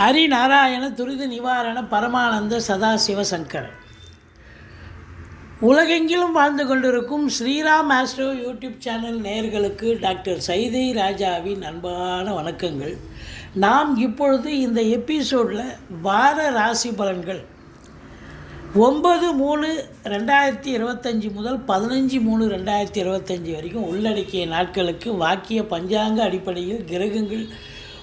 ஹரிநாராயண துரித நிவாரண பரமானந்த சதாசிவ சங்கர் உலகெங்கிலும் வாழ்ந்து கொண்டிருக்கும் ஸ்ரீராம் ஆஸ்ட்ரோ யூடியூப் சேனல் நேயர்களுக்கு டாக்டர் சைதை ராஜாவின் அன்பான வணக்கங்கள். நாம் இப்பொழுது இந்த எபிசோடில் வார ராசி பலன்கள். ஒம்பது மூணு ரெண்டாயிரத்தி இருபத்தஞ்சி முதல் பதினஞ்சு மூணு ரெண்டாயிரத்தி இருபத்தஞ்சி வரைக்கும் உள்ளடக்கிய நாட்களுக்கு வாக்கிய பஞ்சாங்க அடிப்படையில் கிரகங்கள்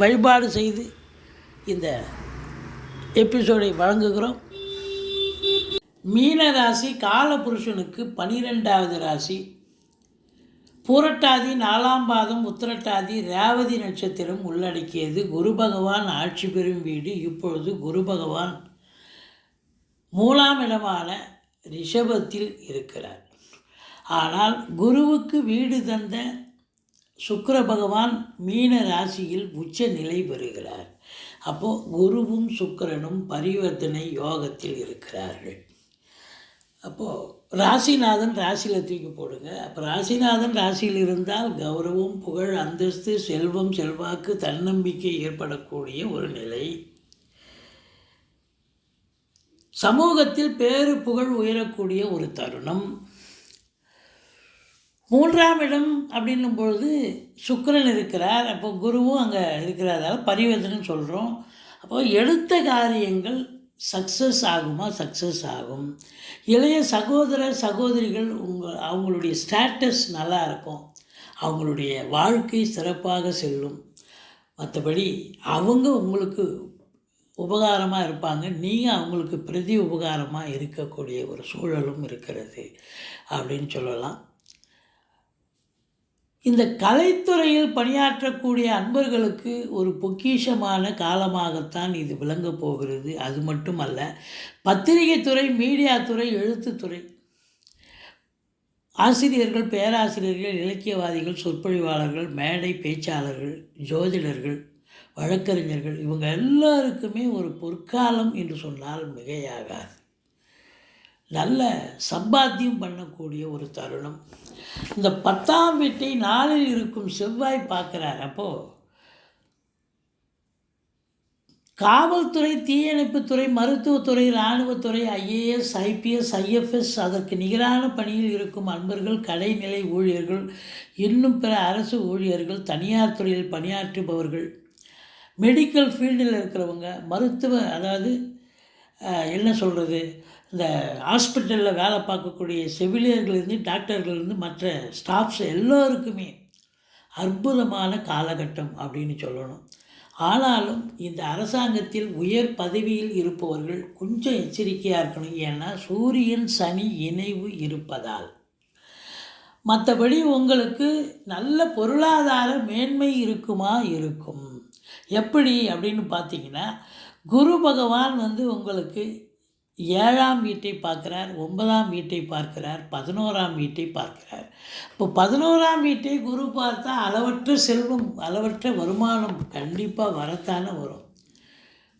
வழிபாடு செய்து இந்த எபிசோடை வழங்குகிறோம். மீன ராசி காலபுருஷனுக்கு பனிரெண்டாவது ராசி. பூரட்டாதி நாலாம் பாதம் உத்திரட்டாதி ரேவதி நட்சத்திரம் உள்ளடக்கியது. குரு பகவான் ஆட்சி பெறும் வீடு. இப்பொழுது குரு பகவான் மூலாம் இடமான ரிஷபத்தில் இருக்கிறார். ஆனால் குருவுக்கு வீடு தந்த சுக்கர பகவான் மீன ராசியில் உச்ச நிலை பெறுகிறார். அப்போது குருவும் சுக்கரனும் பரிவர்த்தனை யோகத்தில் இருக்கிறார்கள். அப்போது ராசிநாதன் ராசியில் தூக்கி போடுங்க. அப்போ ராசிநாதன் ராசியில் இருந்தால் கௌரவம் புகழ் அந்தஸ்து செல்வம் செல்வாக்கு தன்னம்பிக்கை ஏற்படக்கூடிய ஒரு நிலை. சமூகத்தில் பேரு புகழ் உயரக்கூடிய ஒரு தருணம். மூன்றாம் இடம் அப்படின்னும் பொழுது சுக்கரன் இருக்கிறார். அப்போ குருவும் அங்கே இருக்கிறதால பரிவர்த்தனை சொல்கிறோம் அப்போ எடுத்த காரியங்கள் சக்ஸஸ் ஆகுமா? சக்ஸஸ் ஆகும். இளைய சகோதர சகோதரிகள் உங்கள் அவங்களுடைய ஸ்டேட்டஸ் நல்லா இருக்கும். அவங்களுடைய வாழ்க்கை சிறப்பாக செல்லும். மற்றபடி அவங்க உங்களுக்கு உபகாரமாக இருப்பாங்க. நீங்கள் அவங்களுக்கு பிரதி உபகாரமாக இருக்கக்கூடிய ஒரு சூழலும் இருக்கிறது. அப்படின்னு சொல்லலாம். இந்த கலைத்துறையில் பணியாற்றக்கூடிய அன்பர்களுக்கு ஒரு பொக்கிஷமான காலமாகத்தான் இது விளங்கப் போகிறது. அது மட்டுமல்ல பத்திரிகை துறை மீடியா துறை எழுத்துத்துறை. ஆசிரியர்கள் பேராசிரியர்கள் இலக்கியவாதிகள் சொற்பொழிவாளர்கள் மேடை பேச்சாளர்கள் ஜோதிடர்கள் வழக்கறிஞர்கள் இவங்க எல்லாருக்குமே ஒரு பொற்காலம் என்று சொன்னால் மிகையாகாது. நல்ல சம்பாத்தியம் பண்ணக்கூடிய ஒரு தருணம். இந்த பத்தாம் வீட்டை நாளில் இருக்கும் செவ்வாய் பார்க்குறார். அப்போது காவல்துறை தீயணைப்புத்துறை மருத்துவத்துறை இராணுவத்துறை ஐஏஎஸ் ஐபிஎஸ் ஐஎஃப்எஸ் அதற்கு நிகரான பணியில் இருக்கும் அன்பர்கள் கடைநிலை ஊழியர்கள் இன்னும் பிற அரசு ஊழியர்கள் தனியார் துறையில் பணியாற்றுபவர்கள் மெடிக்கல் ஃபீல்டில் இருக்கிறவங்க மருத்துவ அதாவது என்ன சொல்கிறது இந்த ஹாஸ்பிட்டலில் வேலை பார்க்கக்கூடிய செவிலியர்கள்லேருந்து டாக்டர்கள்லேருந்து மற்ற ஸ்டாஃப்ஸ் எல்லோருக்குமே அற்புதமான காலகட்டம் அப்படின்னு சொல்லணும். ஆனாலும் இந்த அரசாங்கத்தில் உயர் பதவியில் இருப்பவர்கள் கொஞ்சம் எச்சரிக்கையாக இருக்கணும். ஏன்னா சூரியன் சனி இணைவு இருப்பதால். மற்றபடி உங்களுக்கு நல்ல பொருளாதார மேன்மை இருக்குமா? இருக்கும். எப்படி அப்படின்னு பார்த்தீங்கன்னா குரு பகவான் வந்து உங்களுக்கு ஏழாம் வீட்டை பார்க்குறார் ஒன்பதாம் வீட்டை பார்க்கிறார் பதினோராம் வீட்டை பார்க்கிறார். இப்போ பதினோராம் வீட்டை குரு பார்த்தா அளவற்ற செல்வம் அளவற்ற வருமானம் கண்டிப்பாக வரத்தானே வரும்.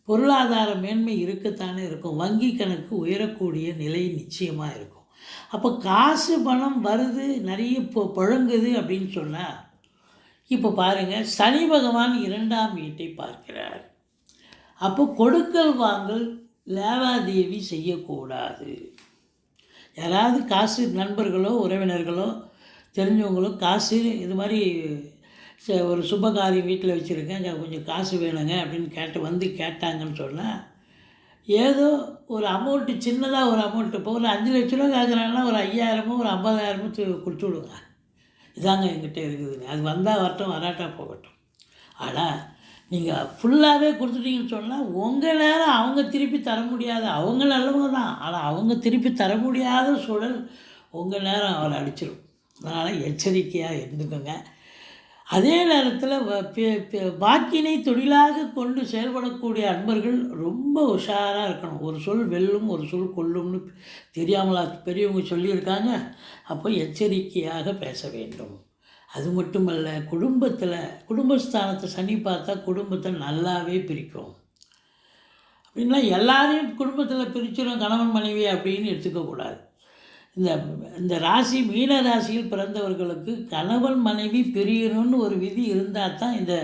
பொருளாதார மேன்மை இருக்கத்தானே இருக்கும். வங்கி கணக்கு உயரக்கூடிய நிலை நிச்சயமாக இருக்கும். அப்போ காசு பணம் வருது நிறைய இப்போ புழங்குது அப்படின்னு சொன்னால் இப்போ பாருங்கள் சனி பகவான் இரண்டாம் வீட்டை பார்க்கிறார். அப்போ கொடுக்கல் வாங்கல் லேவாதேவி செய்யக்கூடாது. யாராவது காசு நண்பர்களோ உறவினர்களோ தெரிஞ்சவங்களோ காசு இது மாதிரி ஒரு சுபகாரியம் வீட்டில் வச்சுருக்கேன். கொஞ்சம் காசு வேணுங்க அப்படின்னு கேட்டு வந்து கேட்டாங்கன்னு சொன்னால் ஏதோ ஒரு அமௌண்ட்டு சின்னதாக ஒரு அமௌண்ட்டு இப்போ ஒரு அஞ்சு லட்ச ரூபா கேட்குறாங்கன்னா ஒரு ஐயாயிரமோ ஒரு ஐம்பதாயிரமோ கொடுத்து விடுங்க. இதாங்க எங்கிட்ட இருக்குதுங்க. அது வந்தால் வரட்டும் வராட்டா போகட்டும். ஆனால் நீங்கள் ஃபுல்லாகவே கொடுத்துட்டீங்கன்னு சொன்னால் உங்கள் நேரம் அவங்க திருப்பி தர முடியாது. அவங்க நல்லவங்க தான். ஆனால் அவங்க திருப்பி தர முடியாத சூழல் உங்கள் நேரம் அவரை அடிச்சிடும் அதனால் எச்சரிக்கையாக இருந்துக்கோங்க. அதே நேரத்தில் வாக்கினை தொழிலாக கொண்டு செயல்படக்கூடிய அன்பர்கள் ரொம்ப உஷாராக இருக்கணும். ஒரு சொல் வெல்லும் ஒரு சொல் கொல்லும்னு தெரியாமலா பெரியவங்க சொல்லியிருக்காங்க. அப்போ எச்சரிக்கையாக பேச வேண்டும். அது மட்டுமல்ல குடும்பத்தில் குடும்பஸ்தானத்தை சனி பார்த்தா குடும்பத்தை நல்லாவே பிரிக்கும். அப்படின்னா எல்லாரையும் குடும்பத்தில் பிரிச்சிடும் கணவன் மனைவி அப்படின்னு எடுத்துக்கக்கூடாது இந்த இந்த ராசி மீன ராசியில் பிறந்தவர்களுக்கு கணவன் மனைவி பிரியணும்னு ஒரு விதி இருந்தால் தான் இந்த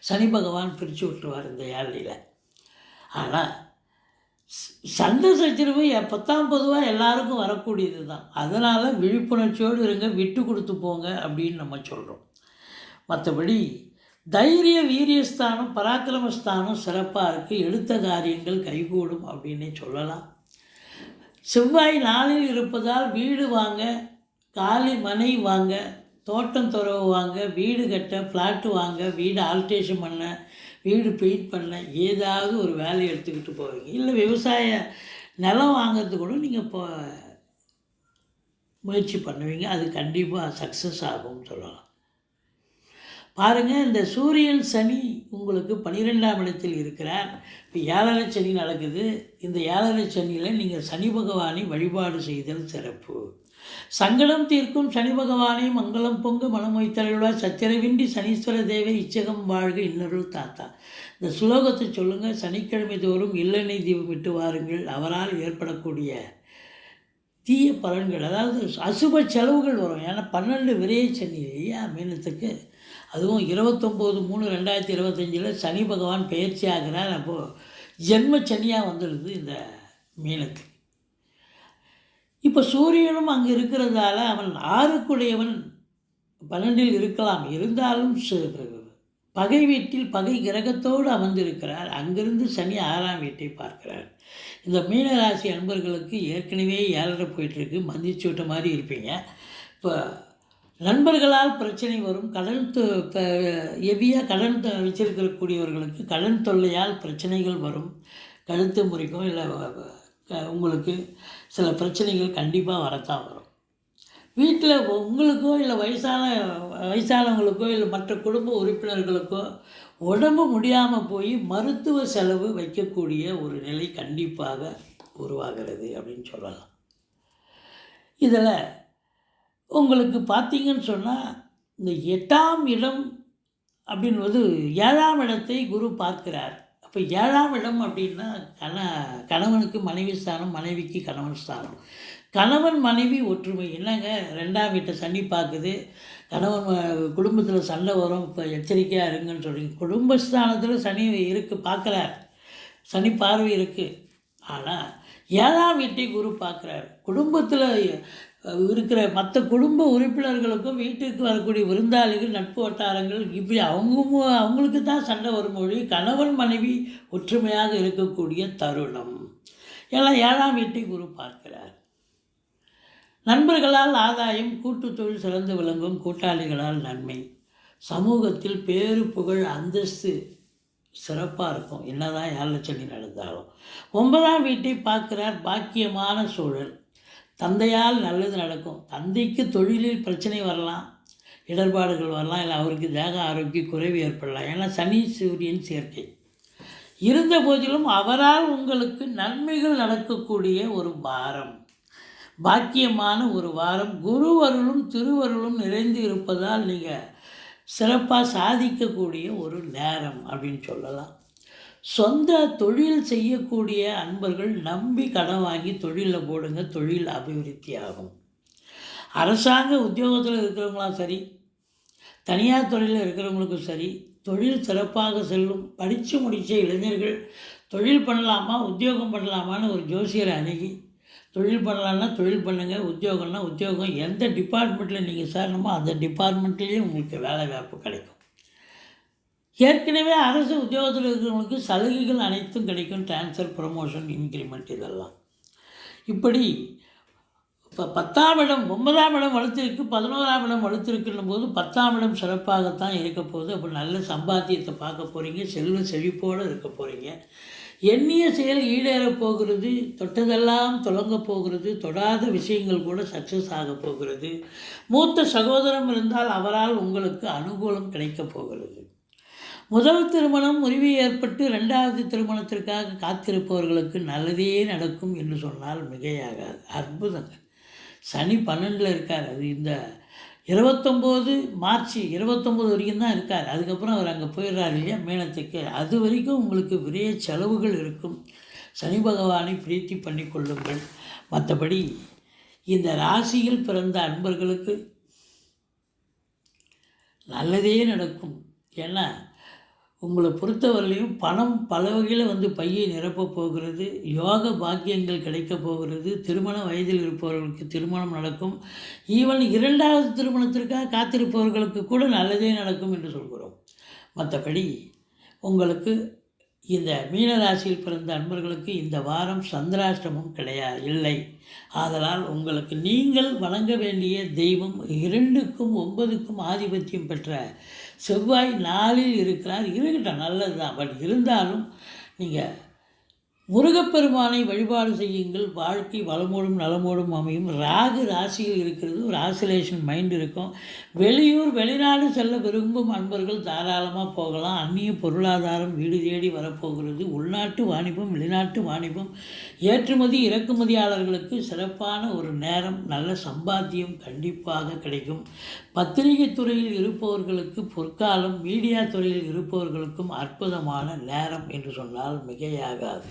சனி பகவான் பிரித்து விட்டுருவார் இந்த ஏழையில் ஆனால் சண்டை சச்சரவு எப்பத்தான் பத்தாம் பொதுவாக எல்லாருக்கும் வரக்கூடியது தான் அதனால் விழிப்புணர்ச்சியோடு இருங்க விட்டு கொடுத்து போங்க அப்படின்னு நம்ம சொல்கிறோம் மற்றபடி தைரிய வீரியஸ்தானம் பராக்கிரமஸ்தானம் சிறப்பாக இருக்குது எடுத்த காரியங்கள் கைகூடும் அப்படின்னே சொல்லலாம். செவ்வாய் நாளில் இருப்பதால் வீடு வாங்க காலி மனை வாங்க தோட்டம் துறவு வாங்க வீடு கட்ட ஃப்ளாட்டு வாங்க வீடு ஆல்ட்ரேஷன் பண்ண வீடு பெயிண்ட் பண்ண ஏதாவது ஒரு வேலையை எடுத்துக்கிட்டு போவீங்க. இல்லை விவசாய நிலம் வாங்கிறது கூட நீங்கள் இப்போ முயற்சி பண்ணுவீங்க. அது கண்டிப்பாக சக்ஸஸ் ஆகும்னு சொல்லலாம். பாருங்கள் இந்த சூரியன் சனி உங்களுக்கு பன்னிரெண்டாம் இடத்தில் இருக்கிறார். இப்போ ஏழரை சனி நடக்குது. இந்த ஏழரை சனியில் நீங்கள் சனி பகவானை வழிபாடு செய்தல் சிறப்பு. சங்கடம் தீர்க்கும் சனி பகவானை மங்களம் பொங்கு மனமொய்த்தலுள்ள வைத்தருள்வார் சச்சரவின்றி சனீஸ்வர தேவை இச்சகம் வாழ்க இன்னொரு தாத்தா. இந்த சுலோகத்தை சொல்லுங்கள் சனிக்கிழமை தோறும் இல்லெண்ணெய் தீபம் விட்டு வாருங்கள். அவரால் ஏற்படக்கூடிய தீய பலன்கள் அதாவது அசுப செலவுகள் வரும். ஏன்னா பன்னெண்டு விரைய சனி இல்லையா மீனத்துக்கு? அதுவும் இருபத்தொம்போது மூணு ரெண்டாயிரத்தி இருபத்தஞ்சில் சனி பகவான் பயிற்சி ஆகிறார் அப்போது ஜென்ம சனியாக வந்துடுது இந்த மீனுக்கு. இப்போ சூரியனும் அங்கே இருக்கிறதால அவன் ஆறுக்குடையவன் பன்னெண்டில் இருக்கலாம். இருந்தாலும் பகை வீட்டில் பகை கிரகத்தோடு அமர்ந்திருக்கிறார். அங்கிருந்து சனி ஆறாம் வீட்டை பார்க்கிறார். இந்த மீனராசி அன்பர்களுக்கு ஏற்கனவே ஏழரை போயிட்டுருக்கு. மந்திச்சு விட்ட மாதிரி இருப்பீங்க. இப்போ நண்பர்களால் பிரச்சனை வரும். கடன் ஹெவியாக கடன் வச்சிருக்கக்கூடியவர்களுக்கு கடன் தொல்லையால் பிரச்சனைகள் வரும். கழுத்து முறிக்கும். இல்லை உங்களுக்கு சில பிரச்சனைகள் கண்டிப்பாக வரத்தான் வரும். வீட்டில் உங்களுக்கோ இல்லை வயசான வயசானவங்களுக்கோ இல்லை மற்ற குடும்ப உறுப்பினர்களுக்கோ உடம்பு முடியாமல் போய் மருத்துவ செலவு வைக்கக்கூடிய ஒரு நிலை கண்டிப்பாக உருவாகிறது அப்படின்னு சொல்லலாம். இதில் உங்களுக்கு பார்த்தீங்கன்னு சொன்னால் இந்த எட்டாம் இடம் அப்படின்றது ஏழாம் இடத்தை குரு பார்க்கிறார். அப்போ ஏழாம் இடம் அப்படின்னா கண கணவனுக்கு மனைவி ஸ்தானம் மனைவிக்கு கணவன் ஸ்தானம். கணவன் மனைவி ஒற்றுமை. என்னங்க? ரெண்டாம் வீட்டை சனி பார்க்குது. கணவன் குடும்பத்தில் சண்டை வரும். இப்போ எச்சரிக்கையாக இருங்கன்னு சொல்கிறீங்க குடும்பஸ்தானத்தில் சனி இருக்குது பார்க்குறார். சனி பார்வை இருக்குது ஆனால் ஏழாம் வீட்டை குரு பார்க்குறாரு. குடும்பத்தில் இருக்கிற மற்ற குடும்ப உறுப்பினர்களுக்கும் வீட்டுக்கு வரக்கூடிய விருந்தாளிகள் நட்பு வட்டாரங்கள் இப்படி அவங்க அவங்களுக்கு தான் சண்டை வரும் மொழி கணவன் மனைவி ஒற்றுமையாக இருக்கக்கூடிய தருணம். எல்லாம் ஏழாம் வீட்டை குரு பார்க்கிறார். நண்பர்களால் ஆதாயம் கூட்டு தொழில் சிறந்து விளங்கும் கூட்டாளிகளால் நன்மை. சமூகத்தில் பேரு புகழ் அந்தஸ்து சிறப்பாக இருக்கும். என்னதான் ஏழு சனி நடந்தாலும் ஒன்பதாம் வீட்டை பார்க்கிறார் பாக்கியமான சூழல். தந்தையால் நல்லது நடக்கும். தந்தைக்கு தொழிலில் பிரச்சனை வரலாம். இடர்பாடுகள் வரலாம். இல்லை அவருக்கு தேக ஆரோக்கிய குறைவு ஏற்படலாம். ஏன்னா சனி சூரியன் சேர்க்கை. இருந்த போதிலும் அவரால் உங்களுக்கு நன்மைகள் நடக்கக்கூடிய ஒரு வாரம். பாக்கியமான ஒரு வாரம். குருவருளும் திருவருளும் நிறைந்து இருப்பதால் நீங்கள் சிறப்பாக சாதிக்கக்கூடிய ஒரு நேரம் அப்படின்னு சொல்லலாம். சொந்த தொழில் செய்யக்கூடிய அன்பர்கள் நம்பி கடன் வாங்கி தொழிலில் போடுங்க. தொழில் அபிவிருத்தி ஆகும். அரசாங்க உத்தியோகத்தில் இருக்கிறவங்களாம் சரி தனியார் தொழிலில் இருக்கிறவங்களுக்கும் சரி தொழில் சிறப்பாக செல்லும் படித்து முடித்த இளைஞர்கள் தொழில் பண்ணலாமா உத்தியோகம் பண்ணலாமான்னு ஒரு ஜோசியரை அணுகி தொழில் பண்ணலான்னா தொழில் பண்ணுங்கள் உத்தியோகம்னா உத்தியோகம். எந்த டிபார்ட்மெண்ட்டில் நீங்கள் சேரணுமோ அந்த டிபார்ட்மெண்ட்லேயே உங்களுக்கு வேலை வாய்ப்பு கிடைக்கும். ஏற்கனவே அரசு உத்தியோகத்தில் இருக்கிறவங்களுக்கு சலுகைகள் அனைத்தும் கிடைக்கும் ட்ரான்ஸ்ஃபர் ப்ரொமோஷன் இன்க்ரிமெண்ட் இதெல்லாம். இப்படி இப்போ பத்தாம் இடம் ஒன்பதாம் இடம் வலுத்திருக்கு பதினோராம் இடம் வளர்த்துருக்குன்னும் போது பத்தாம் இடம் சிறப்பாகத்தான் இருக்க போகுது. அப்போ நல்ல சம்பாத்தியத்தை பார்க்க போகிறீங்க செல்வ செழிப்போடு இருக்க போகிறீங்க எண்ணிய செயல் ஈடேறப் போகிறது தொட்டதெல்லாம் தொடங்க போகிறது தொடாத விஷயங்கள் கூட சக்ஸஸ் ஆக போகிறது. மூத்த சகோதரம் இருந்தால் அவரால் உங்களுக்கு அனுகூலம் கிடைக்கப் போகிறது. முதல் திருமணம் முறிவு ஏற்பட்டு ரெண்டாவது திருமணத்திற்காக காத்திருப்பவர்களுக்கு நல்லதே நடக்கும் என்று சொன்னால் மிகையாகாது. அற்புதங்க. சனி பன்னெண்டில் இருக்கார். அது இந்த இருபத்தொம்போது மார்ச் இருபத்தொம்போது வரைக்கும் தான் இருக்கார். அதுக்கப்புறம் அவர் அங்கே போயிடுறாரு இல்லையா? மேளத்துக்கு அது வரைக்கும் உங்களுக்கு விரைய செலவுகள் இருக்கும். சனி பகவானை பிரீத்தி பண்ணி கொள்ளுங்கள். மற்றபடி இந்த ராசியில் பிறந்த அன்பர்களுக்கு நல்லதே நடக்கும். ஏன்னா உங்களை பொறுத்தவரையிலையும் பணம் பல வகையில் வந்து பையை நிரப்பப் போகிறது யோக பாக்கியங்கள் கிடைக்கப் போகிறது திருமண வயதில் இருப்பவர்களுக்கு திருமணம் நடக்கும். ஈவன் இரண்டாவது திருமணத்திற்காக காத்திருப்பவர்களுக்கு கூட நல்லதே நடக்கும் என்று சொல்கிறோம். மற்றபடி உங்களுக்கு இந்த மீனராசியில் பிறந்த அன்பர்களுக்கு இந்த வாரம் சந்திராஷ்டமும் கிடையாது இல்லை. ஆதலால் உங்களுக்கு நீங்கள் வணங்க வேண்டிய தெய்வம் இரண்டுக்கும் ஒன்பதுக்கும் ஆதிபத்தியம் பெற்ற செவ்வாய் நாளில் இருக்கிறார். இருக்கட்டும் நல்லது தான் பட் இருந்தாலும் நீங்கள் முருகப்பெருமானை வழிபாடு செய்யுங்கள். வாழ்க்கை வளமோடும் நலமோடும் அமையும். ராகு ராசியில் இருக்கிறது. ஒரு ஆசிலேஷன் மைண்ட் இருக்கும். வெளியூர் வெளிநாடு செல்ல விரும்பும் அன்பர்கள் தாராளமாக போகலாம். அந்நிய பொருளாதாரம் வீடு தேடி வரப்போகிறது. உள்நாட்டு வாணிபம் வெளிநாட்டு வாணிபம் ஏற்றுமதி இறக்குமதியாளர்களுக்கு சிறப்பான ஒரு நேரம் நல்ல சம்பாத்தியம் கண்டிப்பாக கிடைக்கும். பத்திரிகை துறையில் இருப்பவர்களுக்கு பொற்காலம் மீடியா துறையில் இருப்பவர்களுக்கும் அற்புதமான நேரம் என்று சொன்னால் மிகையாகாது.